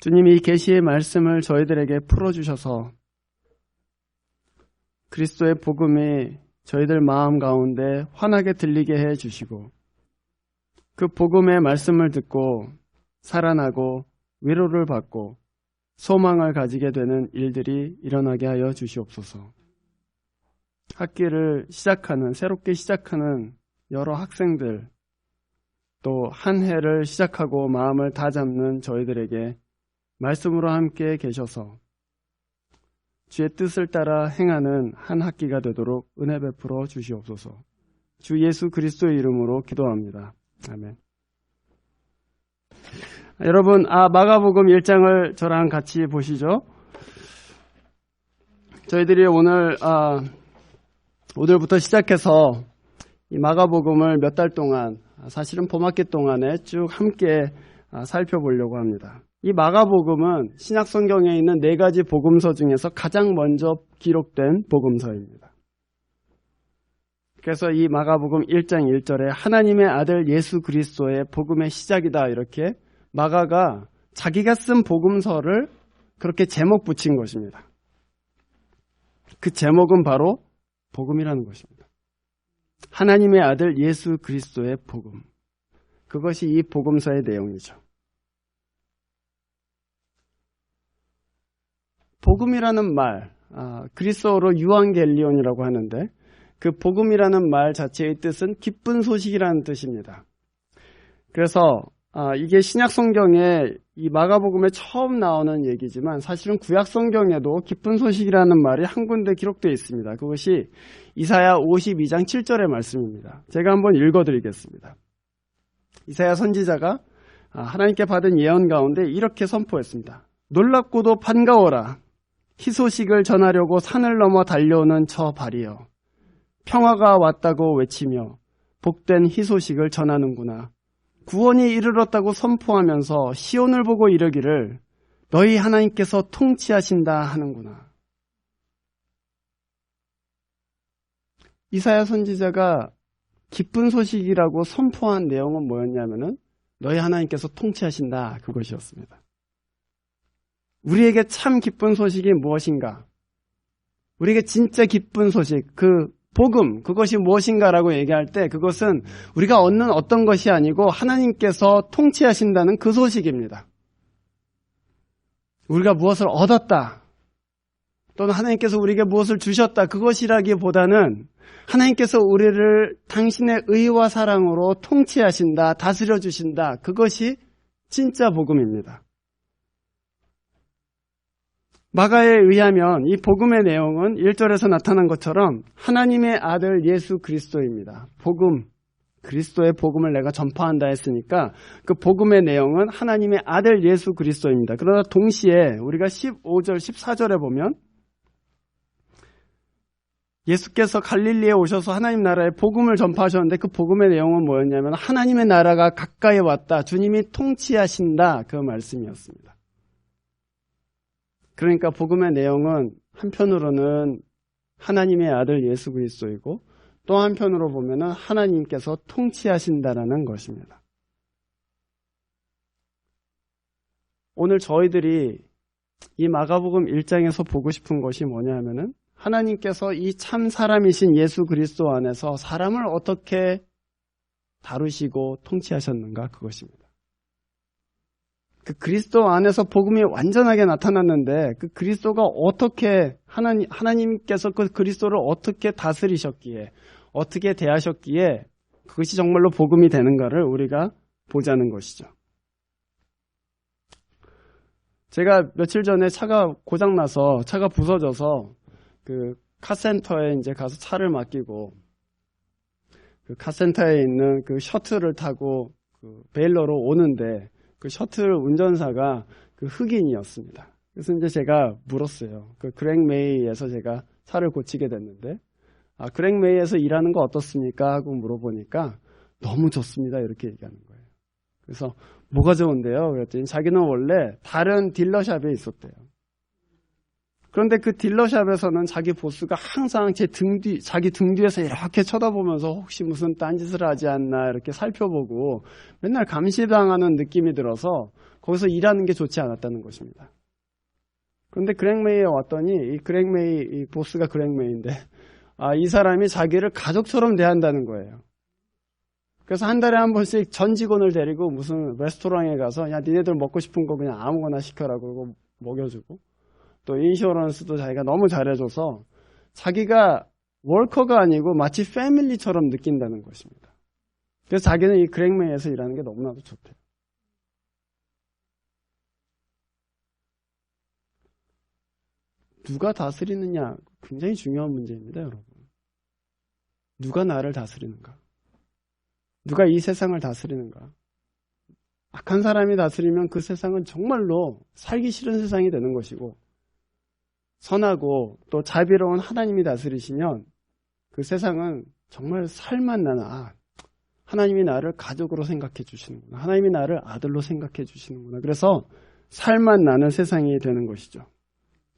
주님이 이 계시의 말씀을 저희들에게 풀어주셔서 그리스도의 복음이 저희들 마음 가운데 환하게 들리게 해 주시고 그 복음의 말씀을 듣고 살아나고 위로를 받고 소망을 가지게 되는 일들이 일어나게 하여 주시옵소서. 학기를 시작하는, 새롭게 시작하는 여러 학생들, 또 한 해를 시작하고 마음을 다잡는 저희들에게 말씀으로 함께 계셔서 주의 뜻을 따라 행하는 한 학기가 되도록 은혜 베풀어 주시옵소서. 주 예수 그리스도의 이름으로 기도합니다. 아멘. 여러분, 아, 마가복음 1장을 저랑 같이 보시죠. 저희들이 오늘, 아, 오늘부터 시작해서 이 마가복음을 몇 달 동안, 사실은 봄학기 동안에 쭉 함께 아, 살펴보려고 합니다. 이 마가복음은 신약 성경에 있는 네 가지 복음서 중에서 가장 먼저 기록된 복음서입니다. 그래서 이 마가복음 1장 1절에 하나님의 아들 예수 그리스도의 복음의 시작이다 이렇게 마가가 자기가 쓴 복음서를 그렇게 제목 붙인 것입니다. 그 제목은 바로 복음이라는 것입니다. 하나님의 아들 예수 그리스도의 복음. 그것이 이 복음서의 내용이죠. 복음이라는 말, 아, 그리스어로 유앙겔리온이라고 하는데 그 복음이라는 말 자체의 뜻은 기쁜 소식이라는 뜻입니다. 그래서 아, 이게 신약 성경에 이 마가복음에 처음 나오는 얘기지만 사실은 구약 성경에도 기쁜 소식이라는 말이 한 군데 기록되어 있습니다. 그것이 이사야 52장 7절의 말씀입니다. 제가 한번 읽어드리겠습니다. 이사야 선지자가 아, 하나님께 받은 예언 가운데 이렇게 선포했습니다. 놀랍고도 반가워라. 희소식을 전하려고 산을 넘어 달려오는 저 발이여. 평화가 왔다고 외치며 복된 희소식을 전하는구나. 구원이 이르렀다고 선포하면서 시온을 보고 이르기를 너희 하나님께서 통치하신다 하는구나. 이사야 선지자가 기쁜 소식이라고 선포한 내용은 뭐였냐면은 너희 하나님께서 통치하신다 그것이었습니다. 우리에게 참 기쁜 소식이 무엇인가? 우리에게 진짜 기쁜 소식, 그 복음, 그것이 무엇인가라고 얘기할 때 그것은 우리가 얻는 어떤 것이 아니고 하나님께서 통치하신다는 그 소식입니다. 우리가 무엇을 얻었다. 또는 하나님께서 우리에게 무엇을 주셨다. 그것이라기보다는 하나님께서 우리를 당신의 의와 사랑으로 통치하신다. 다스려 주신다. 그것이 진짜 복음입니다. 마가에 의하면 이 복음의 내용은 1절에서 나타난 것처럼 하나님의 아들 예수 그리스도입니다. 복음, 그리스도의 복음을 내가 전파한다 했으니까 그 복음의 내용은 하나님의 아들 예수 그리스도입니다. 그러나 동시에 우리가 15절, 14절에 보면 예수께서 갈릴리에 오셔서 하나님 나라의 복음을 전파하셨는데 그 복음의 내용은 뭐였냐면 하나님의 나라가 가까이 왔다. 주님이 통치하신다. 그 말씀이었습니다. 그러니까 복음의 내용은 한편으로는 하나님의 아들 예수 그리스도이고 또 한편으로 보면은 하나님께서 통치하신다라는 것입니다. 오늘 저희들이 이 마가복음 1장에서 보고 싶은 것이 뭐냐면은 하나님께서 이 참 사람이신 예수 그리스도 안에서 사람을 어떻게 다루시고 통치하셨는가 그것입니다. 그 그리스도 안에서 복음이 완전하게 나타났는데 그 그리스도가 어떻게 하나님 하나님께서 그 그리스도를 어떻게 다스리셨기에 어떻게 대하셨기에 그것이 정말로 복음이 되는가를 우리가 보자는 것이죠. 제가 며칠 전에 차가 고장 나서 차가 부서져서 그 카센터에 이제 가서 차를 맡기고 그 카센터에 있는 그 셔틀을 타고 그 베일러로 오는데 그 셔틀 운전사가 그 흑인이었습니다. 그래서 이제 제가 물었어요. 그 그랭메이에서 제가 차를 고치게 됐는데, 아, 그랭메이에서 일하는 거 어떻습니까? 하고 물어보니까 너무 좋습니다. 이렇게 얘기하는 거예요. 그래서 뭐가 좋은데요? 그랬더니 자기는 원래 다른 딜러샵에 있었대요. 그런데 그 딜러샵에서는 자기 보스가 항상 제 등 뒤, 자기 등 뒤에서 이렇게 쳐다보면서 혹시 무슨 딴짓을 하지 않나 이렇게 살펴보고 맨날 감시당하는 느낌이 들어서 거기서 일하는 게 좋지 않았다는 것입니다. 그런데 그렉메이에 왔더니 이 그렉메이, 이 보스가 그렉메이인데 아, 이 사람이 자기를 가족처럼 대한다는 거예요. 그래서 한 달에 한 번씩 전 직원을 데리고 무슨 레스토랑에 가서 야 니네들 먹고 싶은 거 그냥 아무거나 시켜라 그러고 먹여주고 또 인슈어런스도 자기가 너무 잘해줘서 자기가 월커가 아니고 마치 패밀리처럼 느낀다는 것입니다. 그래서 자기는 이 그렉메이에서 일하는 게 너무나도 좋대요. 누가 다스리느냐 굉장히 중요한 문제입니다, 여러분. 누가 나를 다스리는가? 누가 이 세상을 다스리는가? 악한 사람이 다스리면 그 세상은 정말로 살기 싫은 세상이 되는 것이고 선하고 또 자비로운 하나님이 다스리시면 그 세상은 정말 살만 나는 아 하나님이 나를 가족으로 생각해 주시는구나. 하나님이 나를 아들로 생각해 주시는구나. 그래서 살만 나는 세상이 되는 것이죠.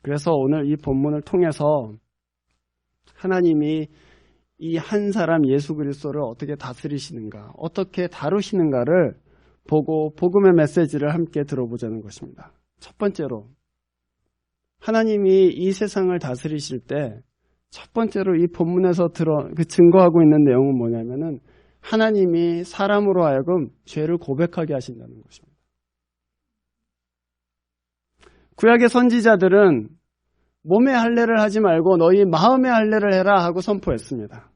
그래서 오늘 이 본문을 통해서 하나님이 이 한 사람 예수 그리스도를 어떻게 다스리시는가, 어떻게 다루시는가를 보고 복음의 메시지를 함께 들어보자는 것입니다. 첫 번째로 하나님이 이 세상을 다스리실 때 첫 번째로 이 본문에서 들어 그 증거하고 있는 내용은 뭐냐면은 하나님이 사람으로 하여금 죄를 고백하게 하신다는 것입니다. 구약의 선지자들은 몸의 할례를 하지 말고 너희 마음의 할례를 해라 하고 선포했습니다.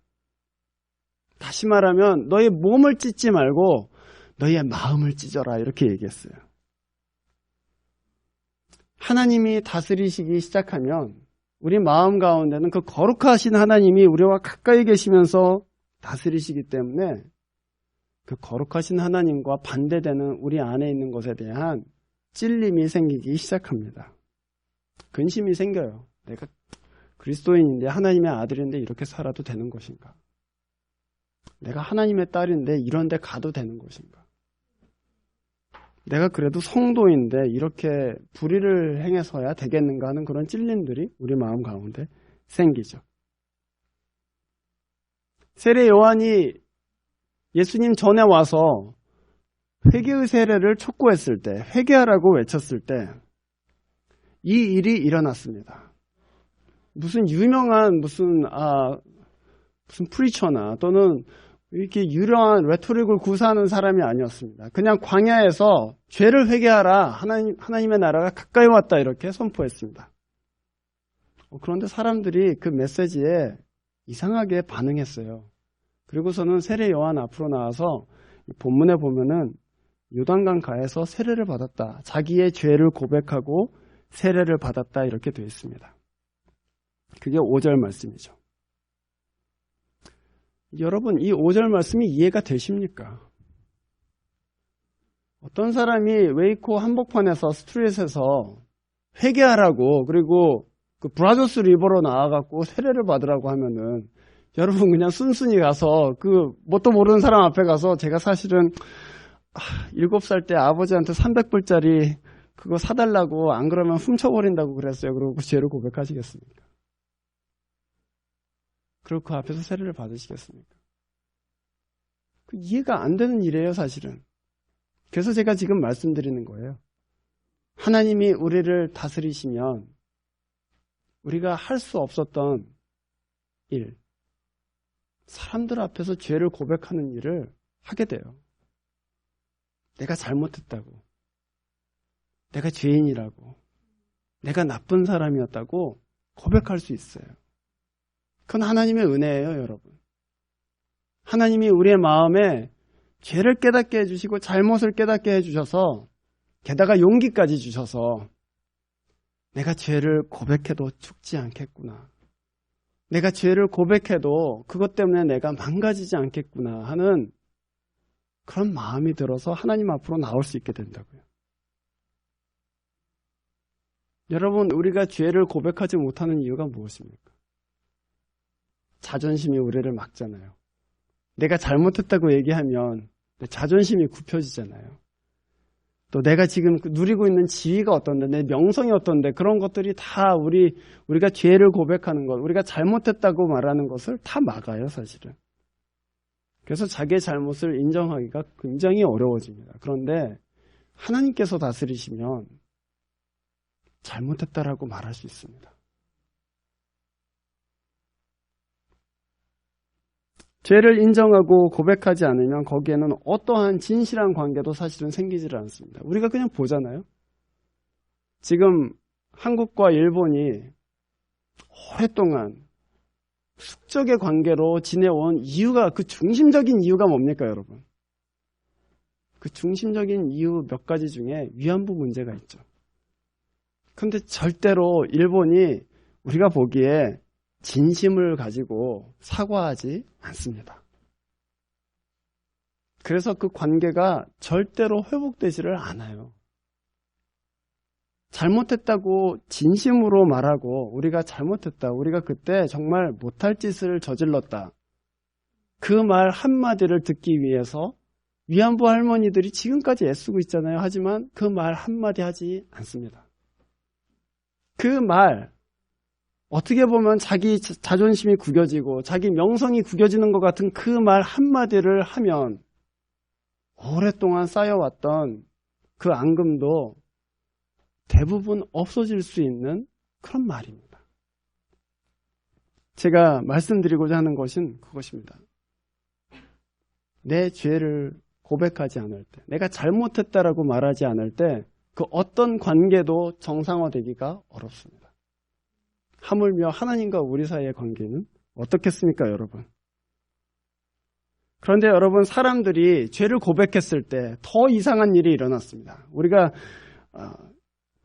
다시 말하면 너희 몸을 찢지 말고 너희의 마음을 찢어라 이렇게 얘기했어요. 하나님이 다스리시기 시작하면 우리 마음 가운데는 그 거룩하신 하나님이 우리와 가까이 계시면서 다스리시기 때문에 그 거룩하신 하나님과 반대되는 우리 안에 있는 것에 대한 찔림이 생기기 시작합니다. 근심이 생겨요. 내가 그리스도인인데 하나님의 아들인데 이렇게 살아도 되는 것인가? 내가 하나님의 딸인데 이런 데 가도 되는 것인가? 내가 그래도 성도인데 이렇게 불의를 행해서야 되겠는가 하는 그런 찔림들이 우리 마음 가운데 생기죠. 세례 요한이 예수님 전에 와서 회개의 세례를 촉구했을 때, 회개하라고 외쳤을 때, 이 일이 일어났습니다. 무슨 유명한 무슨 아 무슨 프리처나 또는 이렇게 유명한 레토릭을 구사하는 사람이 아니었습니다. 그냥 광야에서 죄를 회개하라 하나님 하나님의 나라가 가까이 왔다 이렇게 선포했습니다. 어, 그런데 사람들이 그 메시지에 이상하게 반응했어요. 그리고서는 세례 요한 앞으로 나와서 본문에 보면은 요단강 가에서 세례를 받았다. 자기의 죄를 고백하고 세례를 받았다 이렇게 되어 있습니다. 그게 5절 말씀이죠. 여러분 이 5절 말씀이 이해가 되십니까? 어떤 사람이 웨이코 한복판에서 스트릿에서 회개하라고 그리고 그 브라조스 리버로 나와갖고 세례를 받으라고 하면은 여러분 그냥 순순히 가서 그 뭣도 모르는 사람 앞에 가서 제가 사실은 아, 일곱 살 때 아버지한테 300불짜리 그거 사달라고 안 그러면 훔쳐버린다고 그랬어요. 그러고 그 죄를 고백하시겠습니까? 그리고 그 앞에서 세례를 받으시겠습니까? 그 이해가 안 되는 일이에요, 사실은. 그래서 제가 지금 말씀드리는 거예요. 하나님이 우리를 다스리시면 우리가 할 수 없었던 일, 사람들 앞에서 죄를 고백하는 일을 하게 돼요. 내가 잘못했다고. 내가 죄인이라고, 내가 나쁜 사람이었다고 고백할 수 있어요. 그건 하나님의 은혜예요, 여러분. 하나님이 우리의 마음에 죄를 깨닫게 해주시고 잘못을 깨닫게 해주셔서 게다가 용기까지 주셔서 내가 죄를 고백해도 죽지 않겠구나. 내가 죄를 고백해도 그것 때문에 내가 망가지지 않겠구나 하는 그런 마음이 들어서 하나님 앞으로 나올 수 있게 된다고요. 여러분, 우리가 죄를 고백하지 못하는 이유가 무엇입니까? 자존심이 우리를 막잖아요. 내가 잘못했다고 얘기하면 자존심이 굽혀지잖아요. 또 내가 지금 누리고 있는 지위가 어떤데, 내 명성이 어떤데, 그런 것들이 다 우리, 우리가 죄를 고백하는 것, 우리가 잘못했다고 말하는 것을 다 막아요, 사실은. 그래서 자기의 잘못을 인정하기가 굉장히 어려워집니다. 그런데 하나님께서 다스리시면 잘못했다라고 말할 수 있습니다. 죄를 인정하고 고백하지 않으면 거기에는 어떠한 진실한 관계도 사실은 생기지를 않습니다. 우리가 그냥 보잖아요. 지금 한국과 일본이 오랫동안 숙적의 관계로 지내온 이유가 그 중심적인 이유가 뭡니까, 여러분? 그 중심적인 이유 몇 가지 중에 위안부 문제가 있죠. 근데 절대로 일본이 우리가 보기에 진심을 가지고 사과하지 않습니다. 그래서 그 관계가 절대로 회복되지를 않아요. 잘못했다고 진심으로 말하고 우리가 잘못했다. 우리가 그때 정말 못할 짓을 저질렀다. 그 말 한마디를 듣기 위해서 위안부 할머니들이 지금까지 애쓰고 있잖아요. 하지만 그 말 한마디 하지 않습니다. 그 말, 어떻게 보면 자기 자존심이 구겨지고 자기 명성이 구겨지는 것 같은 그 말 한마디를 하면 오랫동안 쌓여왔던 그 앙금도 대부분 없어질 수 있는 그런 말입니다. 제가 말씀드리고자 하는 것은 그것입니다. 내 죄를 고백하지 않을 때, 내가 잘못했다라고 말하지 않을 때, 그 어떤 관계도 정상화되기가 어렵습니다. 하물며 하나님과 우리 사이의 관계는 어떻겠습니까, 여러분? 그런데 여러분, 사람들이 죄를 고백했을 때 더 이상한 일이 일어났습니다. 우리가 어,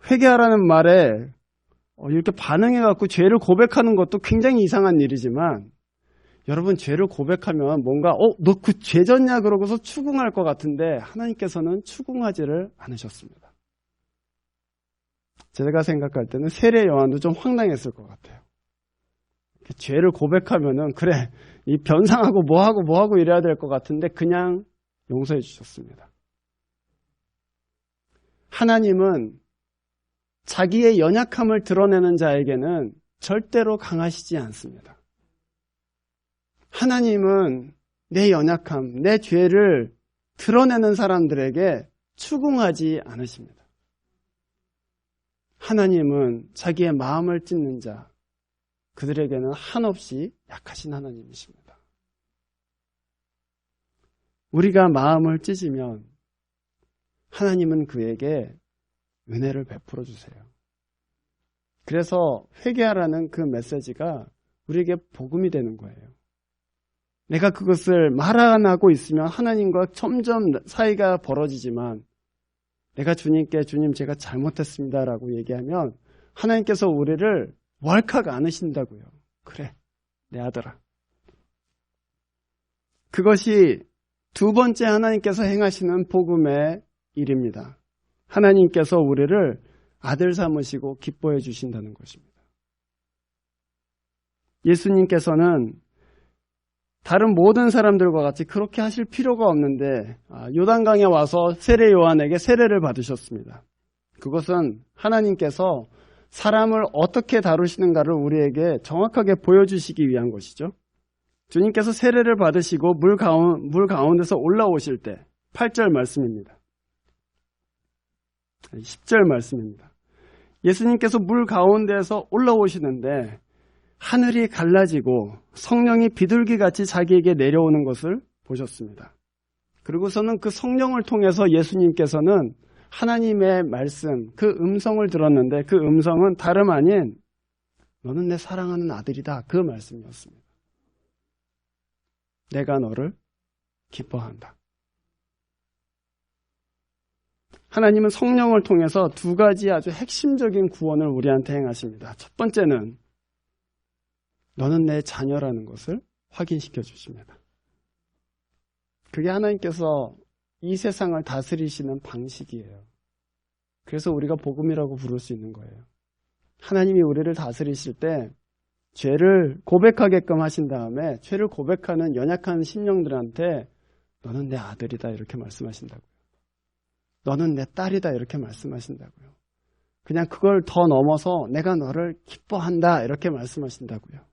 회개하라는 말에 어, 이렇게 반응해갖고 죄를 고백하는 것도 굉장히 이상한 일이지만 여러분 죄를 고백하면 뭔가 어 너 그 죄졌냐 그러고서 추궁할 것 같은데 하나님께서는 추궁하지를 않으셨습니다. 제가 생각할 때는 세례 요한도 좀 황당했을 것 같아요. 죄를 고백하면은 그래 이 변상하고 뭐하고 뭐하고 이래야 될 것 같은데 그냥 용서해 주셨습니다. 하나님은 자기의 연약함을 드러내는 자에게는 절대로 강하시지 않습니다. 하나님은 내 연약함, 내 죄를 드러내는 사람들에게 추궁하지 않으십니다. 하나님은 자기의 마음을 찢는 자, 그들에게는 한없이 약하신 하나님이십니다. 우리가 마음을 찢으면 하나님은 그에게 은혜를 베풀어 주세요. 그래서 회개하라는 그 메시지가 우리에게 복음이 되는 거예요. 내가 그것을 말 안 하고 있으면 하나님과 점점 사이가 벌어지지만 내가 주님께 주님 제가 잘못했습니다라고 얘기하면 하나님께서 우리를 월칵 안으신다고요. 그래 내 아들아. 그것이 두 번째 하나님께서 행하시는 복음의 일입니다. 하나님께서 우리를 아들 삼으시고 기뻐해 주신다는 것입니다. 예수님께서는 다른 모든 사람들과 같이 그렇게 하실 필요가 없는데 아, 요단강에 와서 세례 요한에게 세례를 받으셨습니다. 그것은 하나님께서 사람을 어떻게 다루시는가를 우리에게 정확하게 보여주시기 위한 것이죠. 주님께서 세례를 받으시고 물, 가운, 물 가운데서 올라오실 때 8절 말씀입니다. 10절 말씀입니다. 예수님께서 물 가운데에서 올라오시는데 하늘이 갈라지고 성령이 비둘기 같이 자기에게 내려오는 것을 보셨습니다. 그리고서는 그 성령을 통해서 예수님께서는 하나님의 말씀, 그 음성을 들었는데 그 음성은 다름 아닌 너는 내 사랑하는 아들이다. 그 말씀이었습니다. 내가 너를 기뻐한다. 하나님은 성령을 통해서 두 가지 아주 핵심적인 구원을 우리한테 행하십니다. 첫 번째는 너는 내 자녀라는 것을 확인시켜 주십니다. 그게 하나님께서 이 세상을 다스리시는 방식이에요. 그래서 우리가 복음이라고 부를 수 있는 거예요. 하나님이 우리를 다스리실 때 죄를 고백하게끔 하신 다음에 죄를 고백하는 연약한 심령들한테 너는 내 아들이다 이렇게 말씀하신다고. 너는 내 딸이다 이렇게 말씀하신다고요. 그냥 그걸 더 넘어서 내가 너를 기뻐한다 이렇게 말씀하신다고요.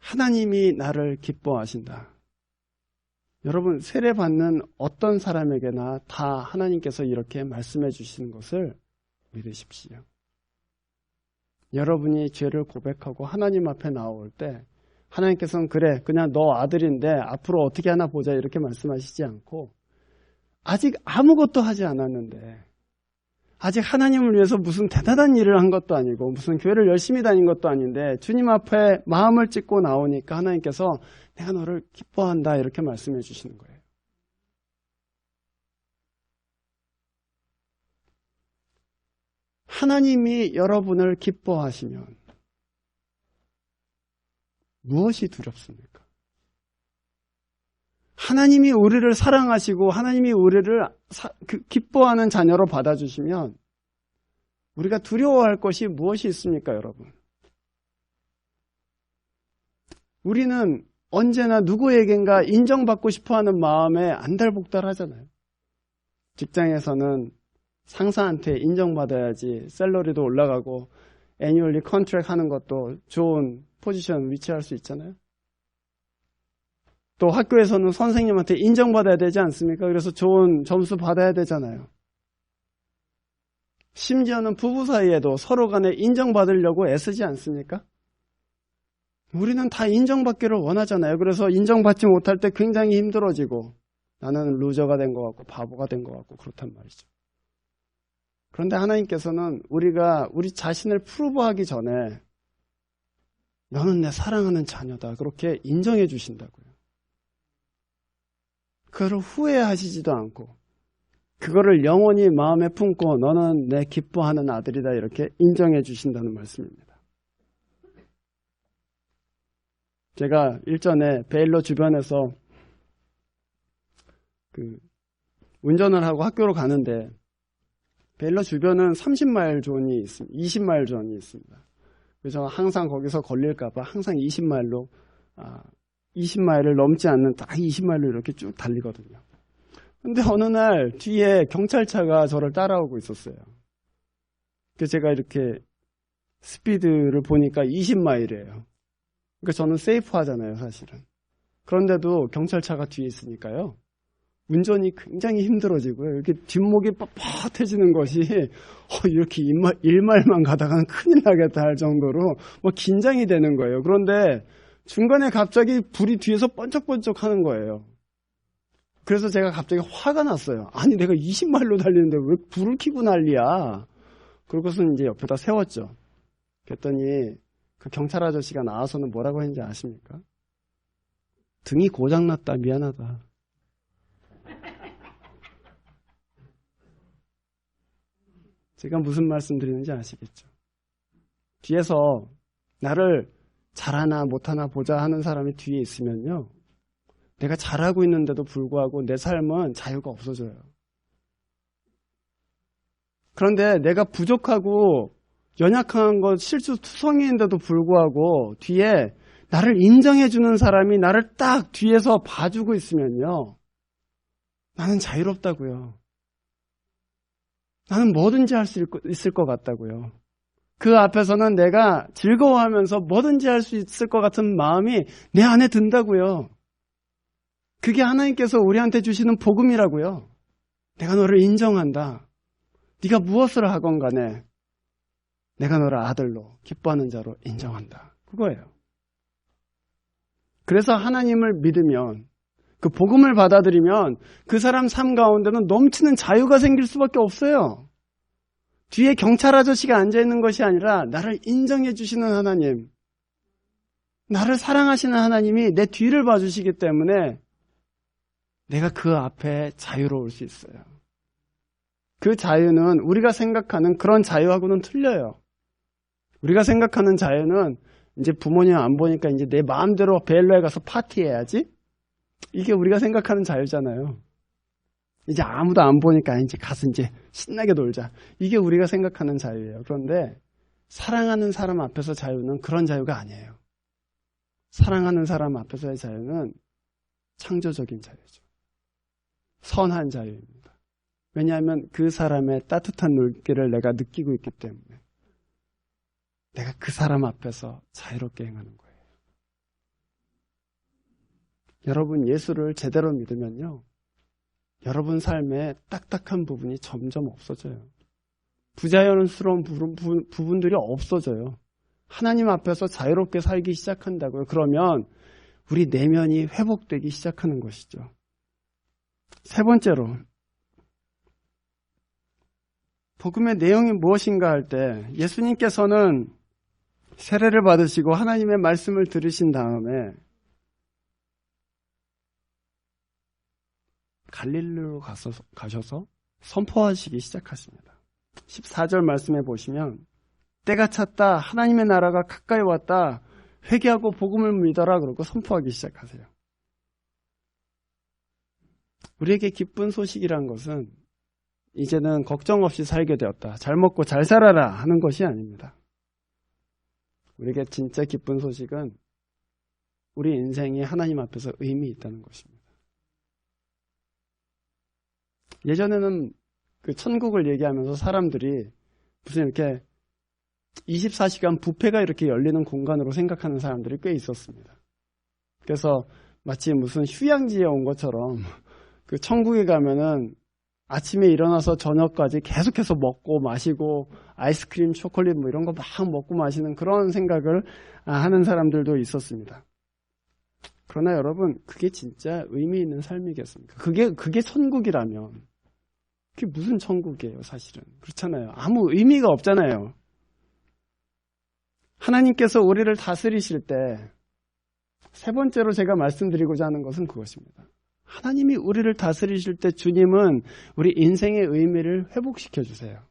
하나님이 나를 기뻐하신다. 여러분 세례 받는 어떤 사람에게나 다 하나님께서 이렇게 말씀해 주시는 것을 믿으십시오. 여러분이 죄를 고백하고 하나님 앞에 나올 때 하나님께서는 그래 그냥 너 아들인데 앞으로 어떻게 하나 보자 이렇게 말씀하시지 않고 아직 아무것도 하지 않았는데 아직 하나님을 위해서 무슨 대단한 일을 한 것도 아니고 무슨 교회를 열심히 다닌 것도 아닌데 주님 앞에 마음을 찢고 나오니까 하나님께서 내가 너를 기뻐한다 이렇게 말씀해 주시는 거예요. 하나님이 여러분을 기뻐하시면 무엇이 두렵습니까? 하나님이 우리를 사랑하시고 하나님이 우리를 사, 그, 기뻐하는 자녀로 받아주시면 우리가 두려워할 것이 무엇이 있습니까, 여러분? 우리는 언제나 누구에겐가 인정받고 싶어 하는 마음에 안달복달 하잖아요. 직장에서는 상사한테 인정받아야지 셀러리도 올라가고 애니얼리 컨트랙 하는 것도 좋은 포지션 위치할 수 있잖아요. 또 학교에서는 선생님한테 인정받아야 되지 않습니까? 그래서 좋은 점수 받아야 되잖아요. 심지어는 부부 사이에도 서로 간에 인정받으려고 애쓰지 않습니까? 우리는 다 인정받기를 원하잖아요. 그래서 인정받지 못할 때 굉장히 힘들어지고 나는 루저가 된 것 같고 바보가 된 것 같고 그렇단 말이죠. 그런데 하나님께서는 우리가 우리 자신을 프로브하기 전에 너는 내 사랑하는 자녀다. 그렇게 인정해 주신다고요. 그걸 후회하시지도 않고 그거를 영원히 마음에 품고 너는 내 기뻐하는 아들이다 이렇게 인정해 주신다는 말씀입니다. 제가 일전에 베일러 주변에서 그 운전을 하고 학교로 가는데 베일러 주변은 30마일 존이 있습니다. 20마일 존이 있습니다. 그래서 항상 거기서 걸릴까봐 항상 20마일로 아, 20마일을 넘지 않는 딱 20마일로 이렇게 쭉 달리거든요. 근데 어느 날 뒤에 경찰차가 저를 따라오고 있었어요. 그래서 제가 이렇게 스피드를 보니까 20마일이에요. 그러니까 저는 세이프 하잖아요, 사실은. 그런데도 경찰차가 뒤에 있으니까요. 운전이 굉장히 힘들어지고요. 이렇게 뒷목이 뻣뻣해지는 것이 어, 이렇게 일말, 일말만 가다가는 큰일 나겠다 할 정도로 뭐 긴장이 되는 거예요. 그런데 중간에 갑자기 불이 뒤에서 번쩍번쩍 하는 거예요. 그래서 제가 갑자기 화가 났어요. 아니 내가 20마일로 달리는데 왜 불을 켜고 난리야. 그러고서 이제 옆에다 세웠죠. 그랬더니 그 경찰 아저씨가 나와서는 뭐라고 했는지 아십니까? 등이 고장났다 미안하다. 제가 무슨 말씀 드리는지 아시겠죠? 뒤에서 나를 잘하나 못하나 보자 하는 사람이 뒤에 있으면요. 내가 잘하고 있는데도 불구하고 내 삶은 자유가 없어져요. 그런데 내가 부족하고 연약한 것 실수 투성이인데도 불구하고 뒤에 나를 인정해주는 사람이 나를 딱 뒤에서 봐주고 있으면요. 나는 자유롭다고요. 나는 뭐든지 할 수 있을 것 같다고요. 그 앞에서는 내가 즐거워하면서 뭐든지 할 수 있을 것 같은 마음이 내 안에 든다고요. 그게 하나님께서 우리한테 주시는 복음이라고요. 내가 너를 인정한다. 네가 무엇을 하건 간에 내가 너를 아들로 기뻐하는 자로 인정한다. 그거예요. 그래서 하나님을 믿으면 그 복음을 받아들이면 그 사람 삶 가운데는 넘치는 자유가 생길 수밖에 없어요. 뒤에 경찰 아저씨가 앉아 있는 것이 아니라 나를 인정해 주시는 하나님, 나를 사랑하시는 하나님이 내 뒤를 봐주시기 때문에 내가 그 앞에 자유로울 수 있어요. 그 자유는 우리가 생각하는 그런 자유하고는 틀려요. 우리가 생각하는 자유는 이제 부모님 안 보니까 이제 내 마음대로 벨로에 가서 파티해야지? 이게 우리가 생각하는 자유잖아요. 이제 아무도 안 보니까 이제 가서 이제 신나게 놀자. 이게 우리가 생각하는 자유예요. 그런데 사랑하는 사람 앞에서 자유는 그런 자유가 아니에요. 사랑하는 사람 앞에서의 자유는 창조적인 자유죠. 선한 자유입니다. 왜냐하면 그 사람의 따뜻한 눈길을 내가 느끼고 있기 때문에 내가 그 사람 앞에서 자유롭게 행하는 거예요. 여러분 예수를 제대로 믿으면요. 여러분 삶에 딱딱한 부분이 점점 없어져요. 부자연스러운 부분들이 없어져요. 하나님 앞에서 자유롭게 살기 시작한다고요. 그러면 우리 내면이 회복되기 시작하는 것이죠. 세 번째로 복음의 내용이 무엇인가 할 때 예수님께서는 세례를 받으시고 하나님의 말씀을 들으신 다음에 갈릴리로 가서, 가셔서 선포하시기 시작하십니다. 14절 말씀에 보시면 때가 찼다 하나님의 나라가 가까이 왔다 회개하고 복음을 믿어라 그러고 선포하기 시작하세요. 우리에게 기쁜 소식이란 것은 이제는 걱정 없이 살게 되었다. 잘 먹고 잘 살아라 하는 것이 아닙니다. 우리에게 진짜 기쁜 소식은 우리 인생이 하나님 앞에서 의미 있다는 것입니다. 예전에는 그 천국을 얘기하면서 사람들이 무슨 이렇게 24시간 부패가 이렇게 열리는 공간으로 생각하는 사람들이 꽤 있었습니다. 그래서 마치 무슨 휴양지에 온 것처럼 그 천국에 가면은 아침에 일어나서 저녁까지 계속해서 먹고 마시고 아이스크림, 초콜릿 뭐 이런 거 막 먹고 마시는 그런 생각을 하는 사람들도 있었습니다. 그러나 여러분, 그게 진짜 의미 있는 삶이겠습니까? 그게, 그게 천국이라면. 그게 무슨 천국이에요, 사실은. 그렇잖아요. 아무 의미가 없잖아요. 하나님께서 우리를 다스리실 때, 세 번째로 제가 말씀드리고자 하는 것은 그것입니다. 하나님이 우리를 다스리실 때 주님은 우리 인생의 의미를 회복시켜 주세요.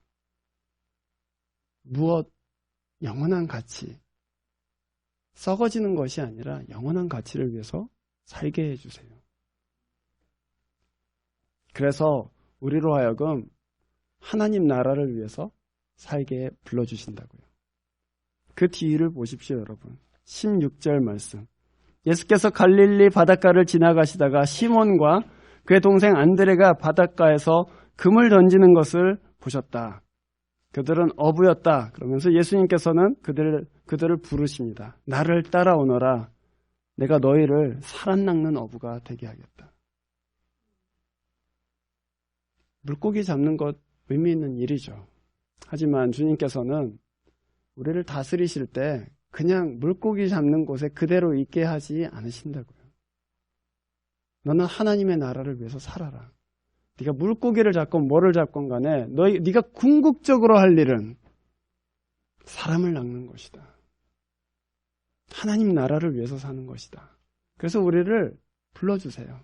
무엇? 영원한 가치. 썩어지는 것이 아니라 영원한 가치를 위해서 살게 해주세요. 그래서 우리로 하여금 하나님 나라를 위해서 살게 불러주신다고요. 그 뒤를 보십시오, 여러분. 16절 말씀. 예수께서 갈릴리 바닷가를 지나가시다가 시몬과 그의 동생 안드레가 바닷가에서 금을 던지는 것을 보셨다. 그들은 어부였다. 그러면서 예수님께서는 그들을, 그들을 부르십니다. 나를 따라오너라. 내가 너희를 낚는 어부가 되게 하겠다. 물고기 잡는 것 의미 있는 일이죠. 하지만 주님께서는 우리를 다스리실 때 그냥 물고기 잡는 곳에 그대로 있게 하지 않으신다고요. 너는 하나님의 나라를 위해서 살아라. 네가 물고기를 잡건 뭐를 잡건 간에 너 네가 궁극적으로 할 일은 사람을 낚는 것이다. 하나님 나라를 위해서 사는 것이다. 그래서 우리를 불러주세요.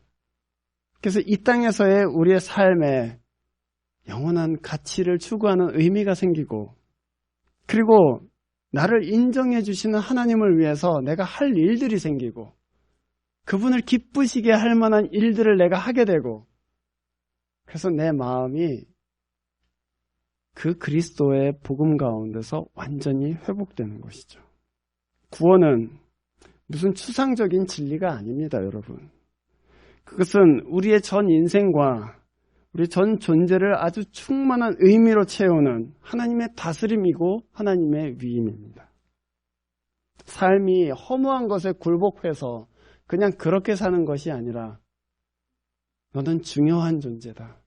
그래서 이 땅에서의 우리의 삶에 영원한 가치를 추구하는 의미가 생기고 그리고 나를 인정해 주시는 하나님을 위해서 내가 할 일들이 생기고 그분을 기쁘시게 할 만한 일들을 내가 하게 되고 그래서 내 마음이 그 그리스도의 복음 가운데서 완전히 회복되는 것이죠. 구원은 무슨 추상적인 진리가 아닙니다, 여러분. 그것은 우리의 전 인생과 우리 전 존재를 아주 충만한 의미로 채우는 하나님의 다스림이고 하나님의 위임입니다. 삶이 허무한 것에 굴복해서 그냥 그렇게 사는 것이 아니라 너는 중요한 존재다.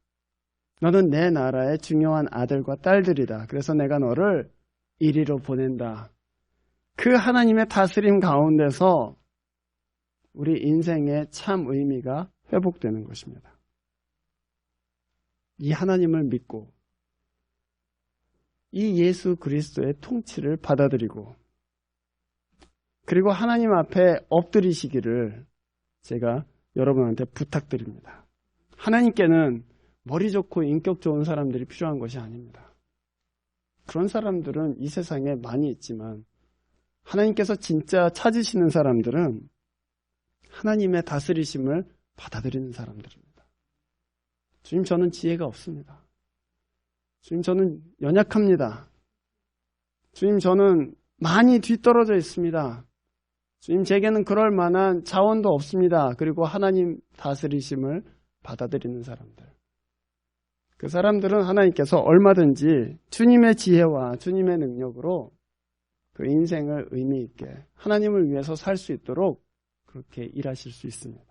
너는 내 나라의 중요한 아들과 딸들이다. 그래서 내가 너를 이리로 보낸다. 그 하나님의 다스림 가운데서 우리 인생의 참 의미가 회복되는 것입니다. 이 하나님을 믿고 이 예수 그리스도의 통치를 받아들이고 그리고 하나님 앞에 엎드리시기를 제가 여러분한테 부탁드립니다. 하나님께는 머리 좋고 인격 좋은 사람들이 필요한 것이 아닙니다. 그런 사람들은 이 세상에 많이 있지만 하나님께서 진짜 찾으시는 사람들은 하나님의 다스리심을 받아들이는 사람들입니다. 주님, 저는 지혜가 없습니다. 주님, 저는 연약합니다. 주님, 저는 많이 뒤떨어져 있습니다. 주님, 제게는 그럴 만한 자원도 없습니다. 그리고 하나님 다스리심을 받아들이는 사람들. 그 사람들은 하나님께서 얼마든지 주님의 지혜와 주님의 능력으로 그 인생을 의미 있게 하나님을 위해서 살 수 있도록 그렇게 일하실 수 있습니다.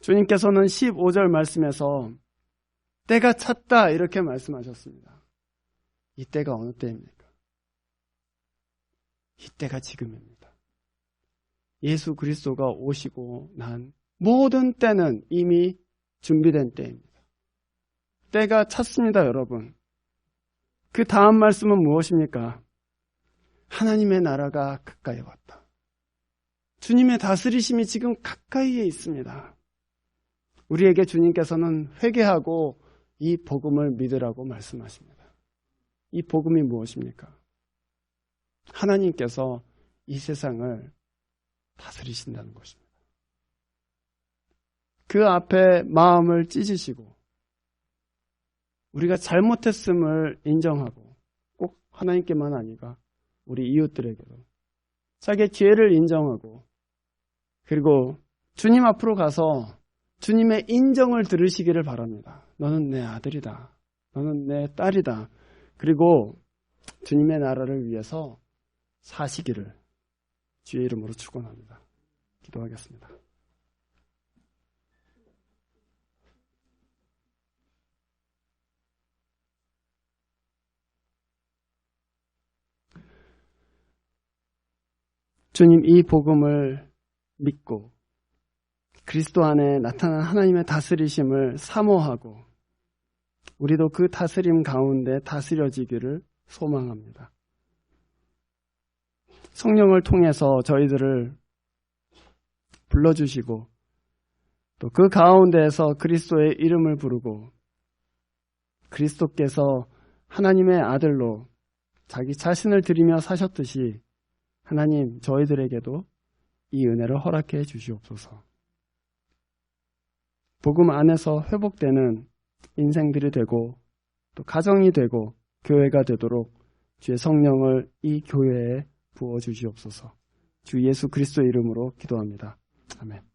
주님께서는 15절 말씀에서 때가 찼다 이렇게 말씀하셨습니다. 이 때가 어느 때입니까? 이 때가 지금입니다. 예수 그리스도가 오시고 난 모든 때는 이미 준비된 때입니다. 때가 찼습니다, 여러분. 그 다음 말씀은 무엇입니까? 하나님의 나라가 가까이 왔다. 주님의 다스리심이 지금 가까이에 있습니다. 우리에게 주님께서는 회개하고 이 복음을 믿으라고 말씀하십니다. 이 복음이 무엇입니까? 하나님께서 이 세상을 다스리신다는 것입니다. 그 앞에 마음을 찢으시고 우리가 잘못했음을 인정하고 꼭 하나님께만 아니가 우리 이웃들에게도 자기의 죄를 인정하고 그리고 주님 앞으로 가서 주님의 인정을 들으시기를 바랍니다. 너는 내 아들이다. 너는 내 딸이다. 그리고 주님의 나라를 위해서 사시기를 주의 이름으로 축원합니다. 기도하겠습니다. 주님 이 복음을 믿고 그리스도 안에 나타난 하나님의 다스리심을 사모하고 우리도 그 다스림 가운데 다스려지기를 소망합니다. 성령을 통해서 저희들을 불러주시고 또 그 가운데에서 그리스도의 이름을 부르고 그리스도께서 하나님의 아들로 자기 자신을 드리며 사셨듯이 하나님 저희들에게도 이 은혜를 허락해 주시옵소서. 복음 안에서 회복되는 인생들이 되고 또 가정이 되고 교회가 되도록 주의 성령을 이 교회에 부어 주시옵소서. 주 예수 그리스도 이름으로 기도합니다. 아멘.